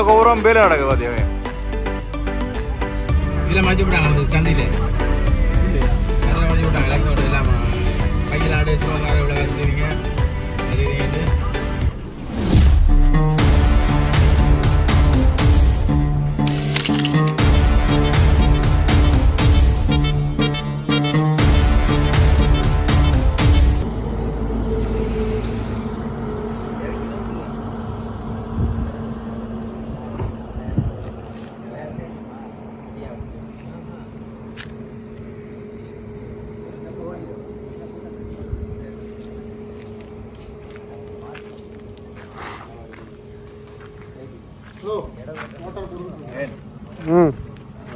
இந்த கோபுரம் பேர் நடக்கு பாத்தியாவே இதில் மறைச்சு விட்டாங்க அந்த சந்தையில் அதில் மறைச்சு விட்டாங்க இலக்கோடு இல்லாமல் ஆடு வச்சுருவாங்க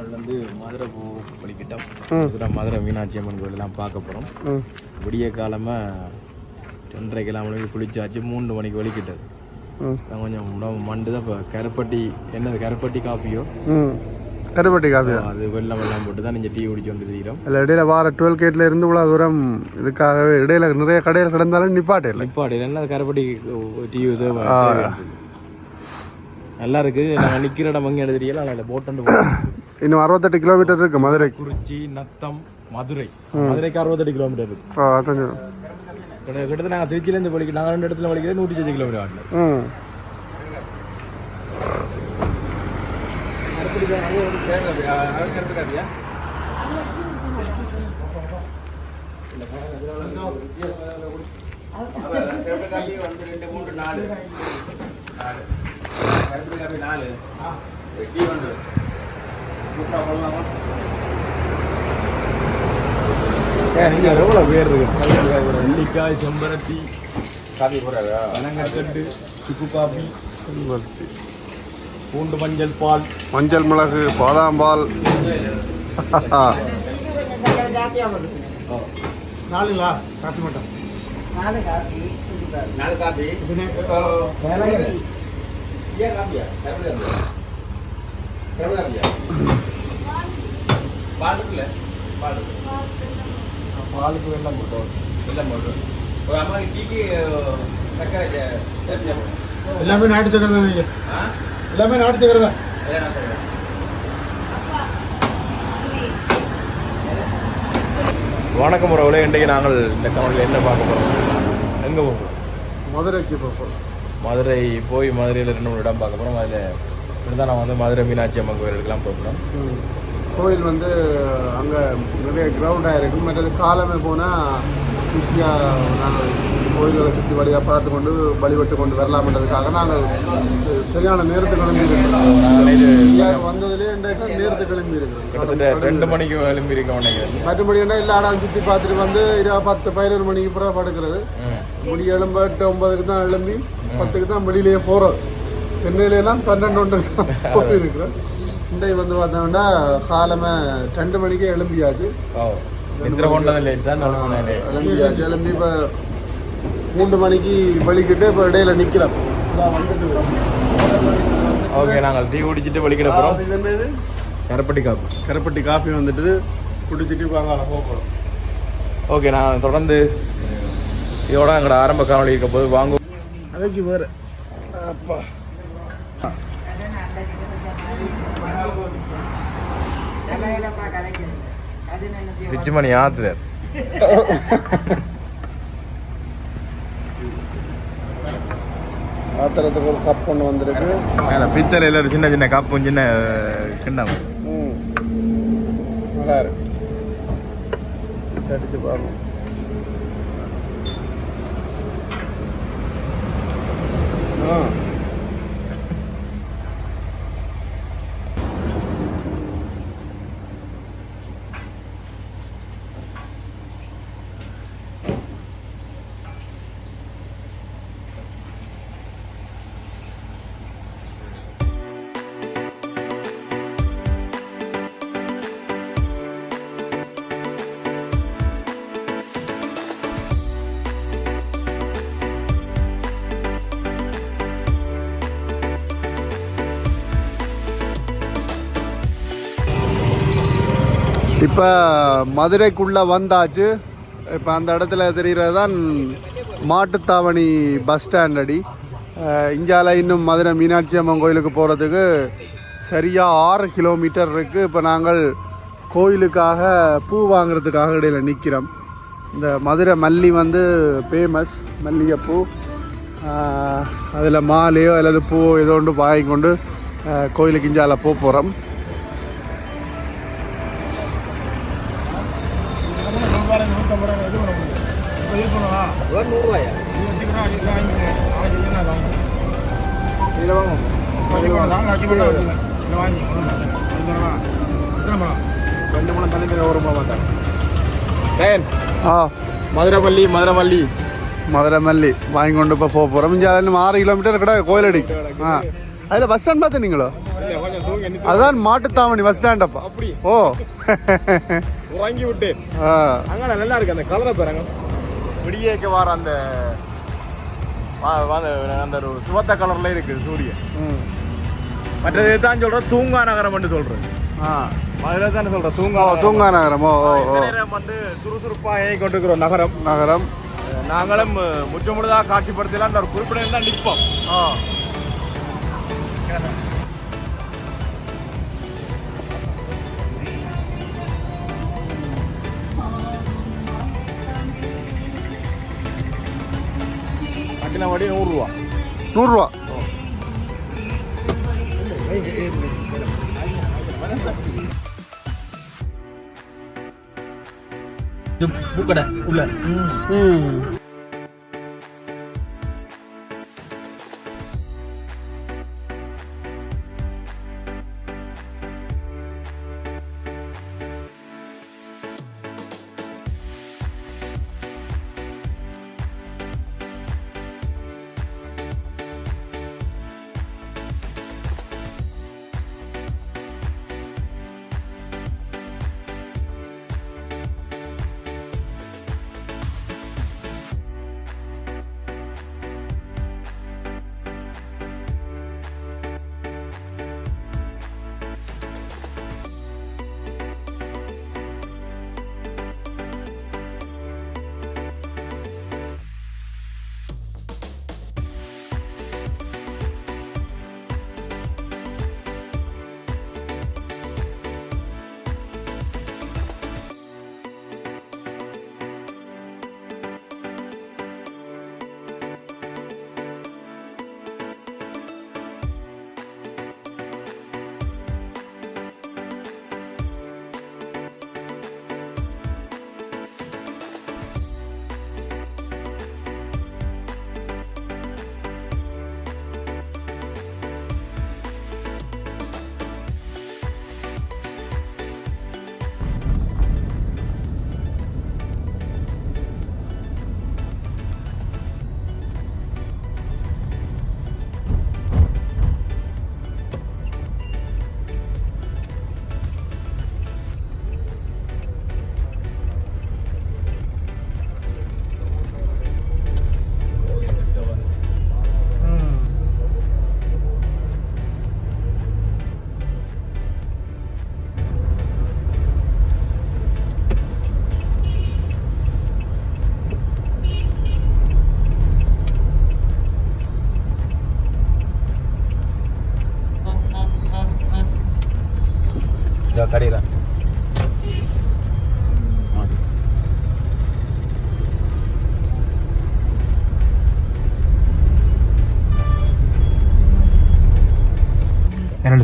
வந்து மதுரை பூ வலிக்கிட்டோம் மதுரை மீனாட்சி அம்மன் கோயிலெல்லாம் பார்க்க போகிறோம் விடிய காலமாக ரெண்டரை கிலோமீட்டர் குளிச்சாச்சு மூணு மணிக்கு வலிக்கிட்டது கொஞ்சம் உடம்பு மண்டு தான் இப்போ கருப்பட்டி என்னது கருப்பட்டி காப்பியோ? கருப்பட்டி காஃபி அது வெள்ளம் வெள்ளம் போட்டு தான் நீங்கள் டீ குடிச்சு கொண்டு தெரியும் இல்லை இடையில வார டுவெல் கேட்டில் இருந்து இவ்வளோ தூரம் இதுக்காகவே இடையில நிறைய கடையில் கிடந்தாலும் நிப்பாட்டே இல்லை. நிப்பாடு என்ன கருப்பட்டி டீ இது நல்லா இருக்கு நாங்கள் நிற்கிற இடம் அங்கே தெரியல அதில் போட்டு இன்னும் அறுபத்தெட்டு கிலோமீட்டர் இருக்கு மதுரைக்கு குறிச்சி நத்தம் மதுரை. மதுரைக்கு அறுபத்தெட்டு கிலோமீட்டர் இருக்கு. கிட்டத்தட்ட நாங்கள் திருச்சியிலேருந்து வலிக்க நாங்கள் ரெண்டு இடத்துல வலிக்கிறது நூற்றி அஞ்சு கிலோமீட்டர் ஆகல ம் நீங்க எவ்வளோ பேர் இருக்கு? நெல்லிக்காய் செம்பருத்தி காபி போடுறாங்க பனங்கற்கண்டு சுக்கு காபி பூண்டு மஞ்சள் பால். மஞ்சள் மிளகு பாதாம் பால். நாலுங்களா? காப்பி மட்டும். நாலு காஃபி நாலு காப்பி. ஏன் காப்பியா காப்பியா பால் இருக்குல்ல பால் பாலுக்கு வெள்ளம் போட்டோம் வெள்ளம் போட்டு ஒரு அம்மாவுக்கு டீக்கு சர்க்கரை. எல்லாமே நாட்டு சக்கரை தான் நீங்க ஆ? எல்லாமே நாட்டு சக்கரை தான். வணக்கம் உறவுகளே. இன்றைக்கு நாங்கள் இந்த கவனில் என்ன பார்க்க போகிறோம் எங்கே போகிறோம் மதுரைக்கு போகிறோம் மதுரை போய் மதுரையில் ரெண்டு மூணு இடம் பார்க்க போகிறோம் அதில் இப்படி நான் வந்து மதுரை மீனாட்சி அம்மன் கோயிலுக்கெல்லாம் போகிறோம் கோயில் வந்து அங்கே நிறைய கிரவுண்டாக இருக்குது மற்றது காலமே போனால் ஈஸியாக நாங்கள் கோயில்களை சுற்றி வழியாக பார்த்து கொண்டு வழிபட்டு கொண்டு வரலாம்ன்றதுக்காக நாங்கள் சரியான நேரத்துக்கு கிளம்பி இருக்கிறோம் வந்ததுலேயே நேரத்துக்கு கிளம்பி கிட்டத்தட்ட ரெண்டு மணிக்கு எழும்பி இருக்கோம் மற்றபடி என்ன எல்லா இடம் சுற்றி பார்த்துட்டு வந்து இரவு பத்து பதினொரு மணிக்கு பிறகு படுக்கிறது. முடி எழும்ப எட்டு ஒன்பதுக்கு தான் எழும்பி பத்துக்கு தான் வெளியிலேயே போகிறது சென்னையிலலாம் பன்னெண்டு ஒன்று போயிருக்கிறோம் இன்றைக்கு வந்து பார்த்தோம்னா காலமே ரெண்டு மணிக்கே எழும்பியாச்சு. எழும்பியாச்சு எழும்பி இப்போ மூன்று மணிக்கு வலிக்கிட்டு இப்போ இடையில நிற்கிறோம் ஓகே நாங்கள் டீ குடிச்சிட்டு வலிக்கிட போகிறோம் இது என்னது? கருப்பட்டி காப்பு. கருப்பட்டி காஃபி வந்துட்டு குடிச்சிட்டு வாங்க போகிறோம் ஓகே நான் தொடர்ந்து இதோட எங்களோட ஆரம்ப காணொலி இருக்க போது வாங்க அதுக்கு வேறு. அப்பா. பிச்சு மணி ஆத்துறார் ஆத்திரத்துக்கு ஒரு கப் ஒன்று வந்திருக்கு. மேலே பித்தளையில் ஒரு சின்ன சின்ன கப்பும் சின்ன கிண்ணம். ம். நல்லா இருக்கு. அடிச்சு பார்க்கணும் ஆ இப்போ மதுரைக்குள்ளே வந்தாச்சு. இப்போ அந்த இடத்துல தெரிகிறது தான் மாட்டுத்தாவணி பஸ் ஸ்டாண்ட் அடி. இந்தியாவில் இன்னும் மதுரை மீனாட்சி அம்மன் கோயிலுக்கு போகிறதுக்கு சரியாக ஆறு கிலோமீட்டர் இருக்குது இப்போ நாங்கள் கோயிலுக்காக பூ வாங்குறதுக்காக இடையில் நிற்கிறோம் இந்த மதுரை மல்லி வந்து ஃபேமஸ் மல்லிகைப்பூ. அதில் மாலையோ அல்லது பூவோ ஏதோ ஒன்று வாங்கி கொண்டு கோயிலுக்கு இஞ்சால போக போகிறோம் ரெண்டு மூணு தள்ளி ஒரு மாட்டேன் டேன் ஆ மதுரை மல்லி மதுரை மல்லி மதுரை மல்லி வாங்கி கொண்டு இப்போ போக போகிறோம் இன்னும் ஆறு கிலோமீட்டர் கிட்ட கோயிலடி ஆ அதில் பஸ் ஸ்டாண்ட் பார்த்து நீங்களோ அதுதான் மாட்டுத்தாவணி பஸ் ஸ்டாண்டப்பா அப்படி ஓ உறங்கி விட்டு ஆ அங்கே நல்லா இருக்கு அந்த கலரை பாருங்க விடியேக்க வார அந்த அந்த ஒரு சுவத்த கலர்ல இருக்குது சூரியன். ம். மற்றது தான் சொல்றேன் தூங்கா நகரம் சொல்றேன் ஆ. மதுரை தானே சொல்றேன் ஓ தூங்கா தூங்கா நகரம். ஓ வந்து சுறுசுறுப்பா இயங்கி கொண்டிருக்கிற நகரம். நகரம் நாங்களும் முற்றமுழுதா காட்சிப்படுத்தலாம் அந்த ஒரு குறிப்பிட்ட தான் நிற்போம். ஆ. வடி நூறுரூவா. நூறுரூவா. பூக்கடை உள்ள. ம்.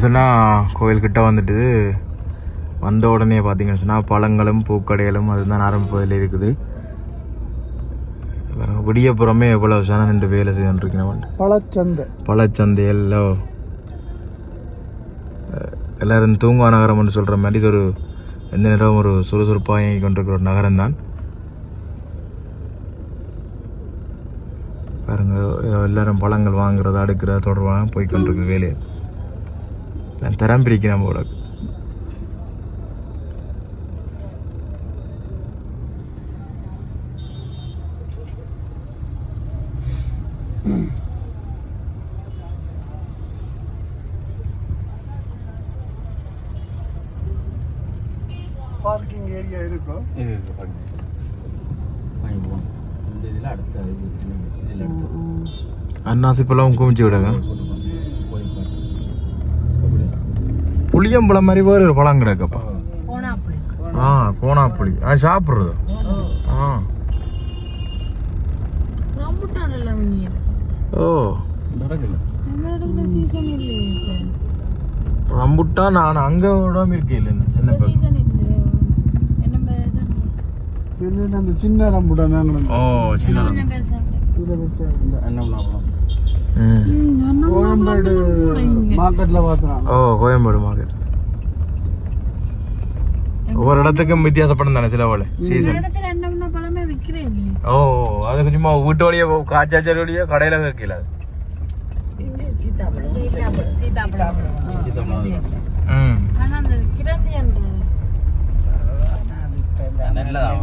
என்னென்னு சொன்னால் கோயில்கிட்ட வந்துட்டு வந்த உடனே பார்த்தீங்கன்னு சொன்னால் பழங்களும் பூக்கடைகளும் அதுதான் ஆரம்பிப்பதில் இருக்குது. விடியப்புறமே எவ்வளோ சனம் ரெண்டு வேலை செய்துருக்கேன் பழச்சந்தை. பழச்சந்தையல்லோ எல்லாரும் தூங்குவா நகரம்னு சொல்கிற மாதிரி இது ஒரு எந்த நேரம் ஒரு சுறுசுறுப்பாக இயங்கி கொண்டிருக்கிற ஒரு நகரம் தான். பாருங்க எல்லாரும் பழங்கள் வாங்குறது அடுக்கிறது தொடர்பாக போய் கொண்டிருக்கு வேலையை நான் தரம் பிரிக்கிறேன் போல. பார்க்கிங் ஏரியா இருக்கும் போவோம் இந்த இதில் அடுத்த இது இதில் அடுத்தது. அன்னாசி பழம் குமிச்சு விடுங்க. புளியம்பழம் மாதிரி வேறு ஒரு பழம் கிடக்கப்பா. ஆ கோணாப்புளி. அது சாப்பிட்றது. ஆ. ரம்புட்டான் ஓ. நடக்கல. எங்களோட சீசன் இல்லையே இப்ப. ரம்புட்டா நான் அங்கே விடாம இருக்கே இல்லை என்ன பேர் சின்ன ரம்புட்டான் ஓ சின்ன என்ன கோயம்பேடு மார்க்கெட்டில் பார்த்தோம் ஓ கோயம்பேடு மார்க்கெட் ஒவ்வொரு இடத்துக்கும் வித்தியாசப்படும் தானே சில போல சீசன் ஓ அது கொஞ்சமா வீட்டு வழியே காய்ச்சாச்சல் வழியே கடையில் வைக்கல அது சீதாப்பழம் சீதாப்பழம் சீதாப்பழம் ம் ஆனா அந்த கிடந்தியன்றது நல்லதான்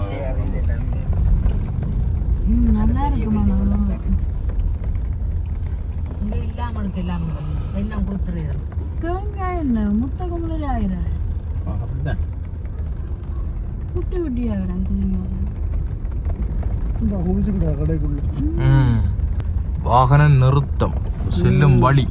ம் நல்லா இருக்குமா இங்க இல்லாம இருக்கு இல்லாம இருக்கு. எல்லாம் கொடுத்துருது தேங்காய் என்ன? முத்தக முதலே ஆயிரம் அப்படிதான். குட்டி கடைக்குள்ள. ம். வாகன நிறுத்தம். செல்லும் வழி.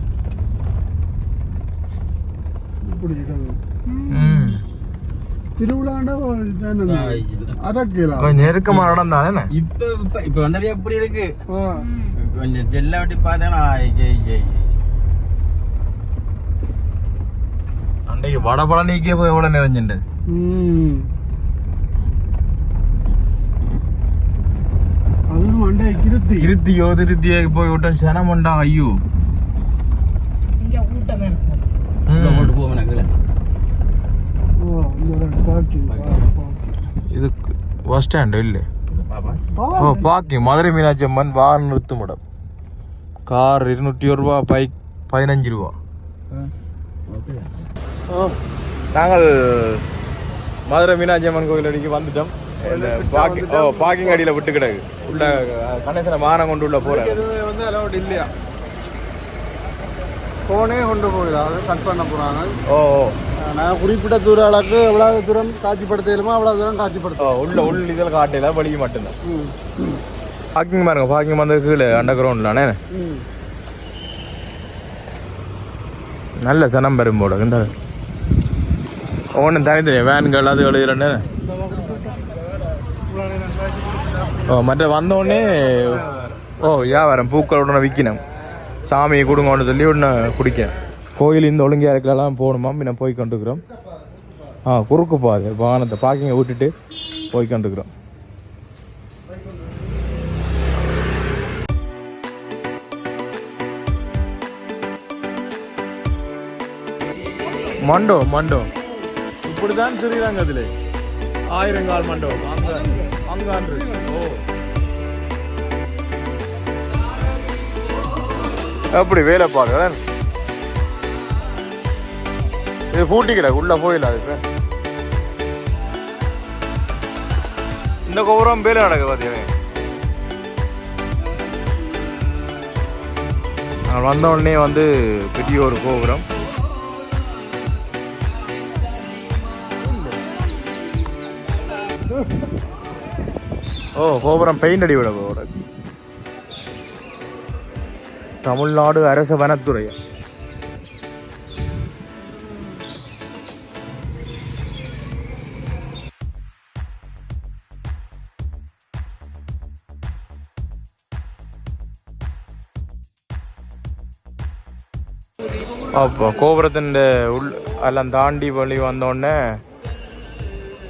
கொஞ்சம் நெருக்கமான இடம் தானே? இப்ப இப்ப இப்ப வந்தடி எப்படி இருக்கு? கொஞ்சம் ஜெல்ல வட்டி பார்த்தேன்னா ஜெய் ஜெய் அன்றைக்கு வடபழனிக்கே போய் எவ்வளோ நிறைஞ்சுண்டு அதுவும் அண்டை கிருத்தி. இருத்தியோ திருத்தியோ போய் விட்டோம். சனமண்டா ஐயோ. இங்க கூட்டம் இருக்கும் உள்ள ம். போட்டு போவேன் இந்த இது பஸ் ஸ்டாண்டு இல்லை. ஓ பார்க்கிங் மதுரை மீனாட்சி அம்மன் வாகன நிறுத்தும் இடம். கார் இருநூற்றி ஒரு ரூபா பைக் பதினஞ்சு ரூபா நாங்கள் மதுரை மீனாட்சி அம்மன் கோயில் அடிக்கு வந்துட்டோம். இந்த பார்க்கிங் ஓ பார்க்கிங் அடியில் விட்டு கிடக்கு உள்ள கணேசனை வாகனம் கொண்டு உள்ள போகிறேன் வந்து அலௌட் இல்லையா? ஃபோனே கொண்டு அதை கட் பண்ண போகிறாங்க ஓ ஓ. நான் குறிப்பிட்ட தூர அளவுக்கு எவ்வளோ தூரம் காட்சிப்படுத்தலுமோ அவ்வளோ தூரம் காட்சிப்படுத்தும் உள்ள உள்ள இதில் காட்டையில் வழிக்கு மட்டும்தான். ம். பார்க்கிங் பாருங்க பார்க்கிங் வந்து கீழே அண்டர் கிரவுண்ட்லானே நல்ல சனம் பெரும் போட இந்த ஒன்றும் தனித்தனி வேன்கள் அது எழுதுறேன்னு ஓ மற்ற வந்தோடனே ஓ வியாபாரம் பூக்கள் உடனே விற்கணும் சாமியை கொடுங்கன்னு சொல்லி உடனே குடிக்கணும் கோயில் இந்த ஒழுங்கியா இருக்கலாம் போகணுமா பின்ன போய் கொண்டுக்கிறோம் ஆ குறுக்கு பாது வாகனத்தை பார்க்கிங்கை விட்டுட்டு போய் கொண்டுக்கிறோம் மண்டபம் மண்டபம் இப்படிதான் ஸ்ரீரங்கத்திலே ஆயிரங்கால் மண்டபம் அங்க அங்க அன்று. ஓ. எப்படி வேலை பாருங்க இது பூட்டிக்கிட உள்ள போயிடல அதுக்கு இந்த கோபுரம் வேலை நடக்குது பார்த்தீங்க நாங்கள் வந்த உடனே வந்து பெரிய ஒரு கோபுரம். ஓ கோபுரம் பெயிண்ட் அடி விட கோபுரம் தமிழ்நாடு அரசு வனத்துறை. அப்போ கோபுரத்தின் உள் எல்லாம் தாண்டி வழி வந்தோடனே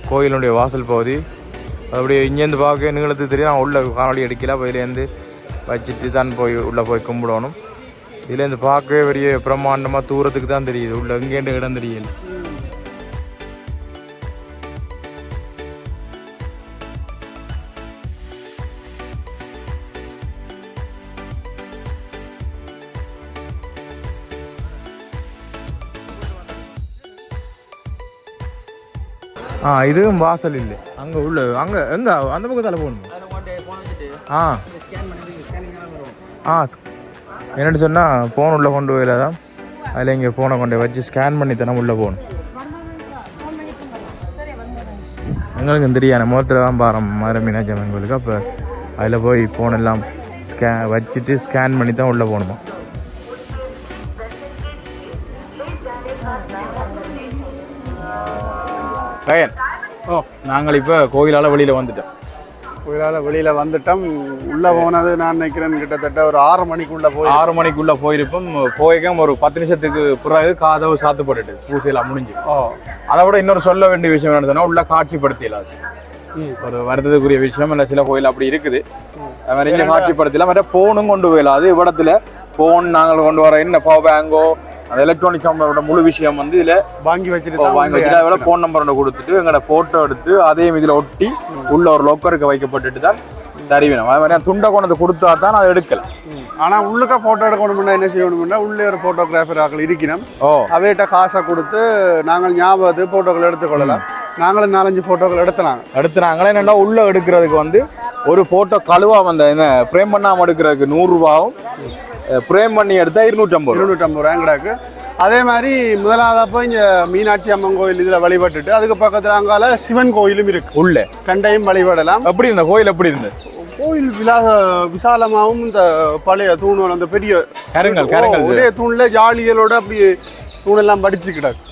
கோயிலுடைய வாசல் பகுதி அப்படியே இங்கேருந்து பார்க்க நீங்களுக்கு தெரியும். நான் உள்ளே காணொலி அப்போ வெளியேருந்து வச்சுட்டு தான் போய் உள்ளே போய் கும்பிடணும். இதுலேருந்து பார்க்கவே பெரிய பிரம்மாண்டமாக தூரத்துக்கு தான் தெரியுது. உள்ளே இங்கேருந்து இடம் தெரியல ஆ இதுவும் வாசல் இல்லை. அங்கே உள்ள அங்கே எங்க அந்த பக்கத்தால் போகணும். ஆ. ஆ என்னென்னு சொன்னால் ஃபோன் உள்ளே கொண்டு போயில தான். அதில் இங்கே ஃபோனை கொண்டு வச்சு ஸ்கேன் பண்ணி தானே உள்ளே போகணும். எங்களுக்கும் தெரியாது முகத்தில் தான் பாரம் மதுரை மீனாட்சி அம்மன் கோயிலுக்கு. அப்போ அதில் போய் ஃபோன் எல்லாம் ஸ்கே வச்சுட்டு ஸ்கேன் பண்ணி தான் உள்ளே போகணுமா? கயன் ஓ நாங்கள் இப்போ கோயிலால் வெளியில் வந்துட்டோம். கோயிலால் வெளியில் வந்துட்டோம். உள்ளே போனது நான் நினைக்கிறேன் கிட்டத்தட்ட ஒரு ஆறு மணிக்குள்ளே போய் ஆறு மணிக்குள்ளே போயிருப்போம். போய்க்கும் ஒரு பத்து நிமிஷத்துக்கு பிறகு காதவு சாத்துப்பட்டுட்டு பூசையெல்லாம் முடிஞ்சு. ஓ. அதை விட இன்னொரு சொல்ல வேண்டிய விஷயம் என்ன சொன்னா உள்ள காட்சிப்படுத்தல அது. ம். ஒரு வருத்தத்துக்குரிய விஷயம். இல்லை சில கோயில் அப்படி இருக்குது. அது மாதிரி இங்கே காட்சிப்படுத்தல மற்ற போனும் கொண்டு போயிடலாம் அது இடத்துல போன் நாங்கள் கொண்டு வர என்ன பவர் பேங்கோ அந்த எலக்ட்ரானிக் சம்பளோட முழு விஷயம் வந்து இதுல வாங்கி வச்சுட்டு வாங்கி வச்சுட்டு அதில் ஃபோன் நம்பர் ஒன்று கொடுத்துட்டு எங்களோட போட்டோ எடுத்து அதையும் இதில் ஒட்டி உள்ள ஒரு லோக்கருக்கு வைக்கப்பட்டுட்டு தான் தருவினோம் அது மாதிரி துண்டை கொண்டு வந்து கொடுத்தா தான் அதை எடுக்கலாம் ஆனால் உள்ளுக்க ஃபோட்டோ எடுக்கணும்னா என்ன செய்யணும்னா உள்ளே ஒரு ஃபோட்டோகிராஃபர் ஆக்கள் இருக்கணும். ஓ. அவையிட்ட காசை கொடுத்து நாங்கள் ஞாபகத்து ஃபோட்டோக்கள் எடுத்துக்கொள்ளலாம். நாங்களும் நாலஞ்சு ஃபோட்டோக்கள் எடுத்தனாங்க. அடுத்து நாங்களே என்னன்னா உள்ள எடுக்கிறதுக்கு வந்து ஒரு போட்டோ கழுவா வந்த என்ன பிரேம் பண்ணாம எடுக்கிறதுக்கு நூறுரூவாவும் பிரேம் பண்ணி எடுத்தா இருநூற்றம்பது இருநூற்றம்பது ரூபா எங்கடாக்கு? அதே மாதிரி முதலாவதப்போ இங்கே மீனாட்சி அம்மன் கோயில் இதில் வழிபட்டுட்டு அதுக்கு பக்கத்தில் அங்கால சிவன் கோயிலும் இருக்கு. உள்ள. கண்டையும் வழிபடலாம். எப்படி இருந்த? கோயில் எப்படி இருந்தது? கோயில் விலாச விசாலமாகவும் இந்த பழைய தூணுகள் அந்த பெரிய கருங்கல், ஓ, கருங்கல். ஒரே தூண்ல ஜாலிகளோட அப்படி தூணெல்லாம் படிச்சு கிடக்கு.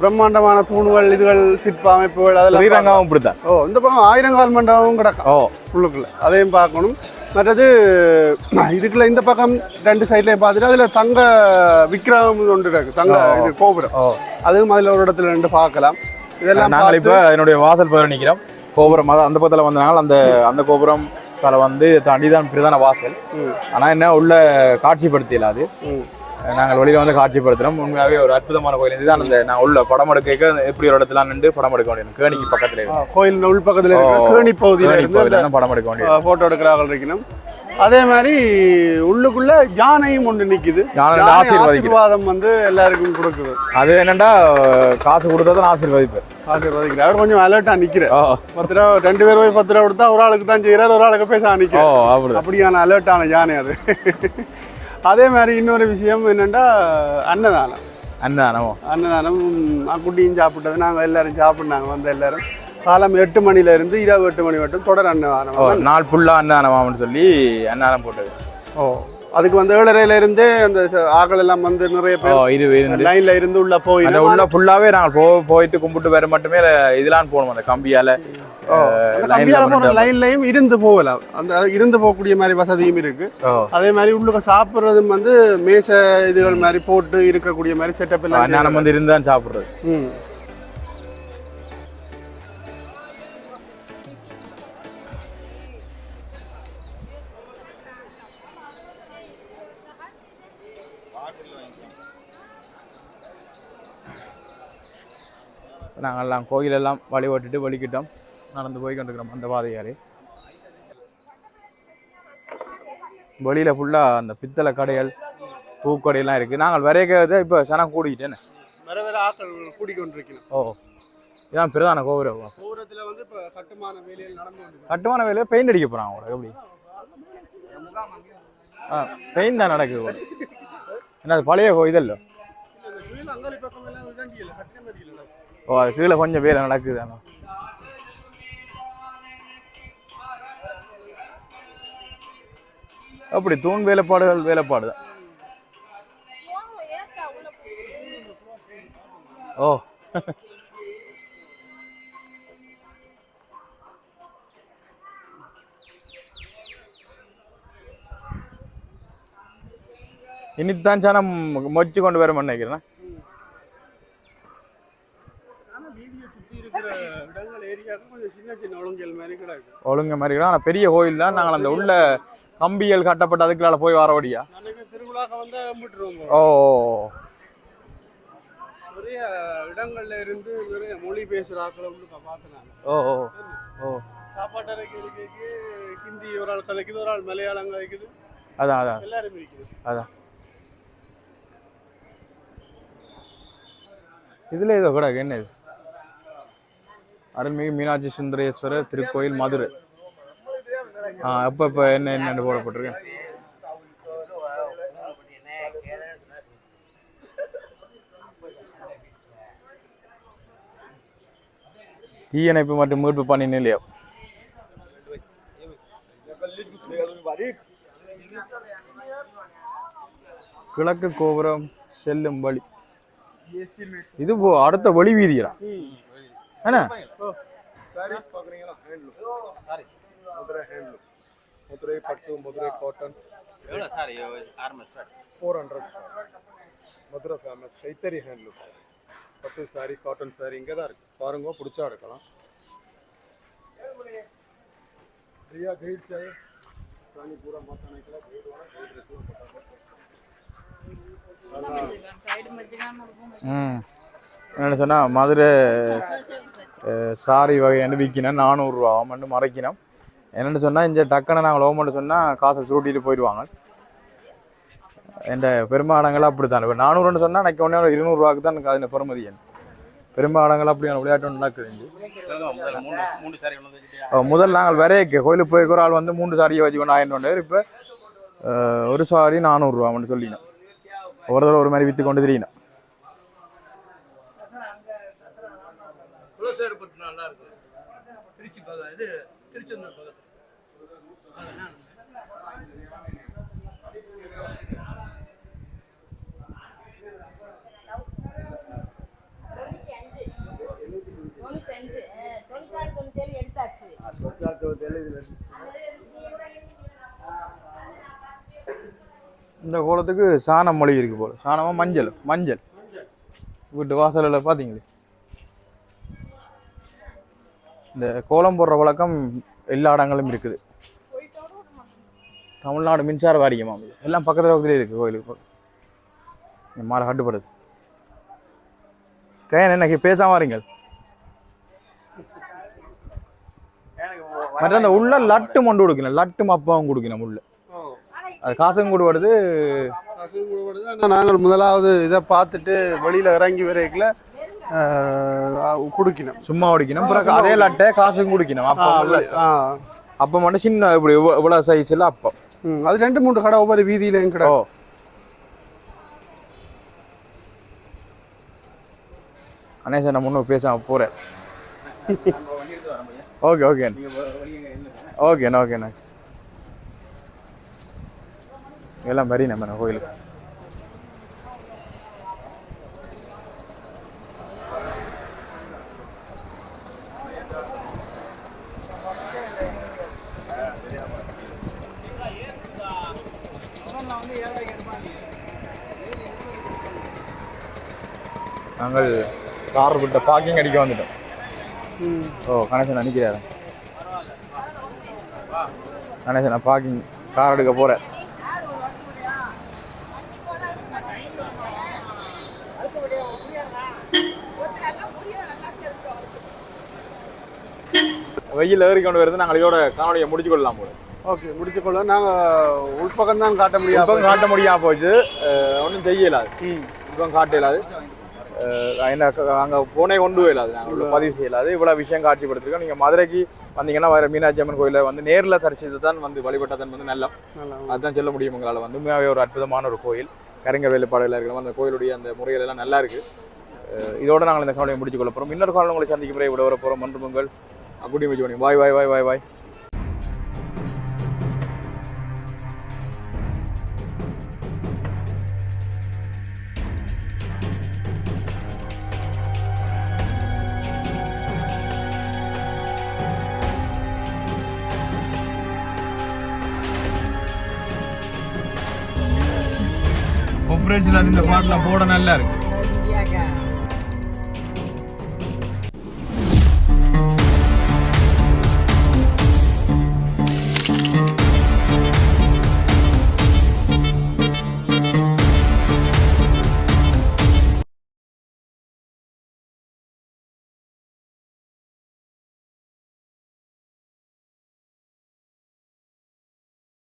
பிரம்மாண்டமான தூண்கள் இதுகள் சிற்ப அமைப்புகள் அதெல்லாம் ஸ்ரீரங்காவும் இப்படித்தான். ஓ இந்த பக்கம் ஆயிரங்கால் மண்டபமும் கிடக்கும். ஓ. உள்ளுக்குள்ள. அதையும் பார்க்கணும். மற்றது இதுக்குள்ள இந்த பக்கம் ரெண்டு சைட்லயும் பார்த்துட்டு அதுல தங்க விக்கிரகம் ஒன்று இருக்கு. தங்க இது கோபுரம். ஓ. அதுவும் அதுல ஒரு இடத்துல ரெண்டு பார்க்கலாம். இதெல்லாம் நாங்கள் இப்போ என்னுடைய வாசல் பேர் நிற்கிறோம் கோபுரம் அந்த பக்கத்தில் வந்தனால அந்த அந்த கோபுரம் தலை வந்து தாண்டி தான் பிரதான வாசல். ஆனால் என்ன உள்ள காட்சிப்படுத்தல அது. நாங்கள் வெளியில வந்து காட்சிப்படுத்துறோம். உண்மையாகவே ஒரு அற்புதமான கோயில். இதுதான் அந்த நான் உள்ள படம் எடுக்க எப்படி ஒரு இடத்துல நின்று படம் எடுக்க வேண்டியது. கேணிக்கு பக்கத்துல. கோயில் உள் பக்கத்துல கேணி பகுதியில படம் எடுக்க வேண்டியது. போட்டோ எடுக்கிறார்கள் இருக்கணும் அதே மாதிரி உள்ளுக்குள்ள யானையும் ஒன்று ஆசீர்வதிக்குது. ஆசீர்வாதம் வந்து எல்லாருக்கும் கொடுக்குது. அது என்னண்டா காசு கொடுத்தா தான் ஆசீர்வதிப்பு. ஆசீர்வதிக்கிறார். அவர் கொஞ்சம் அலர்ட்டா நிக்கிறார் பத்து ரூபா ரெண்டு பேர் போய் பத்து ரூபா கொடுத்தா ஒரு ஆளுக்கு தான் செய்யறாரு ஒரு ஆளுக்கு பேச நிக்கிறார் அப்படியான அலர்ட்டான யானை அது. அதே மாதிரி இன்னொரு விஷயம் என்னன்னா அன்னதானம். அண்ணானோ அன்னதானம் குட்டியும் சாப்பிட்டது நாங்கள் எல்லாரும் சாப்பிட்னாங்க வந்து எல்லாரும் காலம் எட்டு மணில இருந்து இரவு எட்டு மணி மட்டும் தொடர் அன்னதானம். நாள் ஃபுல்லா அண்ணானமான்னு சொல்லி அண்ணானம் போட்டது. ஓ அதுக்கு வந்து ஏழரையில இருந்தே அந்த ஆட்கள் எல்லாம் வந்து நிறைய பேர் லைன்ல இருந்து உள்ள போய் உள்ள ஃபுல்லாவே நாங்கள் போ போயிட்டு கும்பிட்டு வர மட்டுமே இதெல்லாம் போகணும் அந்த கம்பியால. மட்டும் லைன்லயும் இருந்து போகலாம் அந்த இருந்து போகக்கூடிய மாதிரி வசதியும் இருக்கு. அதே மாதிரி உள்ளுக்க சாப்பிட்றதும் வந்து மேசை இதுகள் மாதிரி போட்டு இருக்கக்கூடிய மாதிரி செட்டப் எல்லாம் அண்ணானம் வந்து இருந்து தான் சாப்பிடுறது. நாங்கள்லாம் கோயிலெல்லாம் வழிபட்டுட்டு வலிக்கிட்டோம் நடந்து போய் கொண்டிருக்கிறோம் அந்த பாதையாலே. வெளியில் ஃபுல்லாக அந்த பித்தளை கடைகள் பூக்கடையெல்லாம் இருக்குது நாங்கள் வரைக்கிறத இப்போ சனம் கூடிக்கிட்டேன்னு. வர வர ஆட்கள் கூடிக்கொண்டிருக்கணும். ஓ இதான் பிரதான கோபுர வாசல் தூரத்துல வந்து இப்ப கட்டுமான வேலையில் நடந்து கட்டுமான வேலையை பெயிண்ட் அடிக்க போகிறாங்க அவங்களுக்கு எப்படி? ஆ பெயிண்ட் தான் நடக்குது. என்ன அது பழைய இதல்ல? ஓ அது கீழே கொஞ்சம் வேலை நடக்குது ஆனால் அப்படி தூண் வேலைப்பாடுகள் வேலைப்பாடு தான் ஓ. இனித்தான் சனம் மொச்சு கொண்டு வர நினைக்கிறேன்? ஒழுங்க மாதிரி பெரிய கோயில் தான் நாங்கள் அந்த உள்ள கம்பிகள் கட்டப்பட்ட அதுக்குள்ளால போய் வந்து கும்பிட்டுருவோம் ஓ நிறைய இடங்கள்ல இருந்து நிறைய மொழி பேசுற ஆக்களை வந்து. ஓ ஓ ஓ. சாப்பாட்டு அறைக்கு கேக்கு ஹிந்தி ஒரு ஆள் கதைக்குது ஒரு ஆள் மலையாளம் கதைக்குது அதான் அதான். எல்லாரும் இருக்குது அதான். இதுல ஏதோ கூட என்ன இது? அருள்மிகு மீனாட்சி சுந்தரேஸ்வரர் திருக்கோயில் மதுரை. ஆ எப்போ இப்போ என்ன என்னென்னு போடப்பட்டிருக்கு? தீயணைப்பு மற்றும் மீட்பு பணி நிலையம். கிழக்கு கோபுரம் செல்லும் வழி. இது அடுத்த வழி வீதியா என்ன? மதுரை ஹேண்ட்லூம் மதுரை பட்டு மதுரை காட்டன் எவ்வளோ சார் ஆரம்ப start four hundred Madurai famous கைத்தறி ஹேண்ட்லூம் பட்டு சாரி காட்டன் சாரி இங்கே தான் இருக்கு பாருங்க பிடிச்சா எடுக்கலாம் भैया गाइड चाहिए पानी पूरा मत आने के लिए गाइड वाला गाइड रखो ம் என்ன சொன்னா மதுரை அஹ், சாரி வகைன்னு விற்கினேன் நானூறுரூவா மட்டும் மறைக்கணும் என்னென்னு சொன்னால் இந்த டக்குன்னு நாங்கள் ஓமெண்ட் சொன்னால் காசை சுருட்டிட்டு போயிடுவாங்க. எந்த பெரும்பாடங்கள் அப்படி தான் இப்போ நானூறுன்னு சொன்னால் எனக்கு ஒன்றே இருநூறுவாக்கு தான் எனக்கு அதில் பெருமதி என். பெரும்பாடங்கள் அப்படியான விளையாட்டு நடக்குது முதல் நாங்கள் வரையக்கு கோயிலுக்கு போய் ஒரு ஆள் வந்து மூன்று சாரியை வச்சுக்கொண்டு ஆயிரம் வந்தார் இப்போ ஒரு சாரி நானூறுரூவா அப்படின்னு சொல்லினோம் ஒரு தடவை ஒரு மாதிரி விற்று கொண்டு தெரியணும் இந்த கோலத்துக்கு சாணம் மொழி இருக்கு போல. சாணமா மஞ்சள் மஞ்சள். வீட்டு வாசலில் பார்த்தீங்களே இந்த கோலம் போடுற வழக்கம் எல்லா இடங்களும் இருக்குது. தமிழ்நாடு மின்சார வாரியமா எல்லாம் பக்கத்தில் பக்கத்துல இருக்கு கோயிலுக்கு மாலை கட்டுப்படுது கையன் என்னைக்கு பேசாம வரீங்கள் மற்ற அந்த உள்ள லட்டு மொண்டு கொடுக்கணும். லட்டு மப்பாவும் கொடுக்கணும் உள்ள. அது காசும் கொடுப்படுது நாங்கள் முதலாவது இதை பார்த்துட்டு வெளியில் இறங்கி வரைக்கல குடிக்கணும். சும்மா ஓடிக்கணும் பிறகு அதே லட்டை காசும் குடிக்கணும். அப்பம் அப்பம் மட்டும் சின்ன இப்படி இவ்வ- இவ்வளவு சைஸ்ல அப்பம். அது ரெண்டு மூணு கடை ஒவ்வொரு வீதியிலையும் கடை சார் நான் முன்னும் பேசாம போறேன். Okay okay. ஓகேண்ணா ஓகேண்ணா எல்லாம் வரி நம்ம கோயிலுக்கு. நாங்கள் கார் விட்ட பார்க்கிங் அடிக்க வந்துட்டோம். ஓ கணேசன் நினைக்கிறாரு கணேசன் நான் பார்க்கிங் கார் எடுக்க போகிறேன் வெயில் ஏறி கொண்டு வருது நாங்கள் இதோட காணொலியை முடிச்சு கொள்ளலாம் போல. ஓகே முடிச்சுக்கொள்ள நாங்கள் உள்பக்கம் தான் காட்ட முடியாது. காட்ட முடியாம போச்சு. ஒன்றும் செய்யலாது இப்போ காட்ட இயலாது. என்ன அங்கே போனே கொண்டு போயிடாது நாங்கள் உள்ள பதிவு செய்யலாது இவ்வளோ விஷயம் காட்சிப்படுத்திருக்கோம். நீங்கள் மதுரைக்கு வந்தீங்கன்னா வேறு மீனாட்சி அம்மன் கோயிலை வந்து நேரில் தரிசித்து தான் வந்து வழிபட்டதன் வந்து நல்ல அதுதான் சொல்ல முடியும் உங்களால். வந்து உண்மையாகவே ஒரு அற்புதமான ஒரு கோயில். கரிங்க வேலைப்பாடுகள் இருக்கலாம் அந்த கோயிலுடைய அந்த முறைகள் எல்லாம் நல்லா இருக்கு. அஹ் இதோட நாங்கள் இந்த காலையை முடிச்சு கொள்ள போகிறோம் இன்னொரு காலம் உங்களை சந்திக்கும் முறை விட வர போகிறோம் மன்று பொங்கல் அப்படி வச்சு பண்ணி வாய் வாய் வாய் வாய். வாய் இந்த பாட்டில் போட நல்லா இருக்கு.